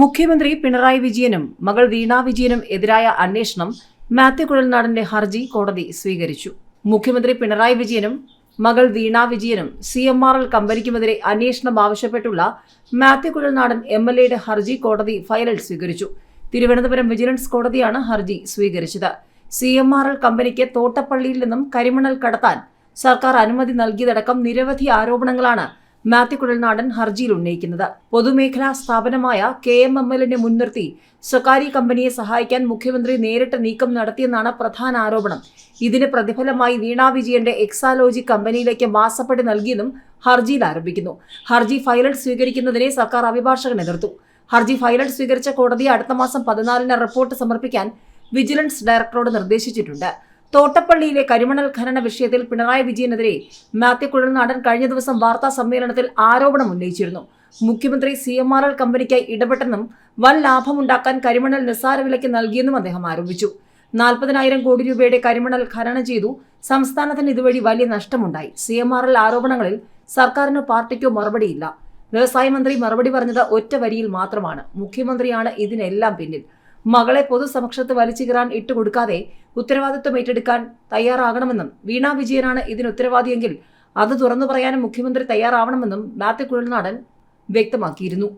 മുഖ്യമന്ത്രി പിണറായി വിജയനും മകൾ വീണ വിജയനും എതിരായ അന്വേഷണം മാത്യു കുഴൽനാടന്റെ ഹർജി കോടതി സ്വീകരിച്ചു. മുഖ്യമന്ത്രി പിണറായി വിജയനും മകൾ വീണ വിജയനും സി എം ആർ എൽ കമ്പനിക്കുമെതിരെ അന്വേഷണം ആവശ്യപ്പെട്ടുള്ള മാത്യു കുഴൽനാടൻ എം എൽ എയുടെ ഹർജി കോടതി ഫയലിൽ സ്വീകരിച്ചു. തിരുവനന്തപുരം വിജിലൻസ് കോടതിയാണ് ഹർജി സ്വീകരിച്ചത്. സി എം ആർ എൽ കമ്പനിക്ക് തോട്ടപ്പള്ളിയിൽ നിന്നും കരിമണൽ കടത്താൻ സർക്കാർ അനുമതി നൽകിയതടക്കം നിരവധി ആരോപണങ്ങളാണ് മാത്യു കുഴൽനാടൻ ഹർജിയിൽ ഉന്നയിക്കുന്നത്. പൊതുമേഖലാ സ്ഥാപനമായ കെ എം എം എല്ലിനെ മുൻനിർത്തി സ്വകാര്യ കമ്പനിയെ സഹായിക്കാൻ മുഖ്യമന്ത്രി നേരിട്ട് നീക്കം നടത്തിയെന്നാണ് പ്രധാന ആരോപണം. ഇതിന് പ്രതിഫലമായി വീണ വിജയന്റെ എക്സാലോജി കമ്പനിയിലേക്ക് മാസപ്പടി നൽകിയെന്നും ഹർജിയിൽ ആരംഭിക്കുന്നു ഹർജി ഫയലിൽ സ്വീകരിക്കുന്നതിനെ സർക്കാർ അഭിഭാഷകൻ എതിർത്തു. ഹർജി ഫയലിൽ സ്വീകരിച്ച കോടതി അടുത്ത മാസം പതിനാലിന് റിപ്പോർട്ട് സമർപ്പിക്കാൻ വിജിലൻസ് ഡയറക്ടറോട് നിർദ്ദേശിച്ചിട്ടുണ്ട്. തോട്ടപ്പള്ളിയിലെ കരിമണൽ ഖനന വിഷയത്തിൽ പിണറായി വിജയനെതിരെ മാത്യു കുഴൽനാടൻ കഴിഞ്ഞ ദിവസം വാർത്താ സമ്മേളനത്തിൽ ആരോപണം ഉന്നയിച്ചിരുന്നു. മുഖ്യമന്ത്രി സി എം ആർ എൽ കമ്പനിക്കായി ഇടപെട്ടെന്നും വൻ ലാഭമുണ്ടാക്കാൻ കരിമണൽ നിസ്സാര വിലയ്ക്ക് നൽകിയെന്നും അദ്ദേഹം ആരോപിച്ചു. നാൽപ്പതിനായിരം കോടി രൂപയുടെ കരിമണൽ ഖനനം ചെയ്തു സംസ്ഥാനത്തിന് ഇതുവഴി വലിയ നഷ്ടമുണ്ടായി. സി എം ആർ എൽ ആരോപണങ്ങളിൽ സർക്കാരിനോ പാർട്ടിക്കോ മറുപടിയില്ല. വ്യവസായ മന്ത്രി മറുപടി പറഞ്ഞത് ഒറ്റ വരിയിൽ മാത്രമാണ്. മുഖ്യമന്ത്രിയാണ് ഇതിനെല്ലാം പിന്നിൽ. മകളെ പൊതുസമക്ഷത്ത് വലിച്ചു കീറാൻ ഇട്ടുകൊടുക്കാതെ ഉത്തരവാദിത്വം ഏറ്റെടുക്കാൻ തയ്യാറാകണമെന്നും വീണ വിജയനാണ് ഇതിന് ഉത്തരവാദിയെങ്കിൽ അത് തുറന്നു പറയാനും മുഖ്യമന്ത്രി തയ്യാറാവണമെന്നും മാത്യു കുഴൽനാടൻ വ്യക്തമാക്കിയിരുന്നു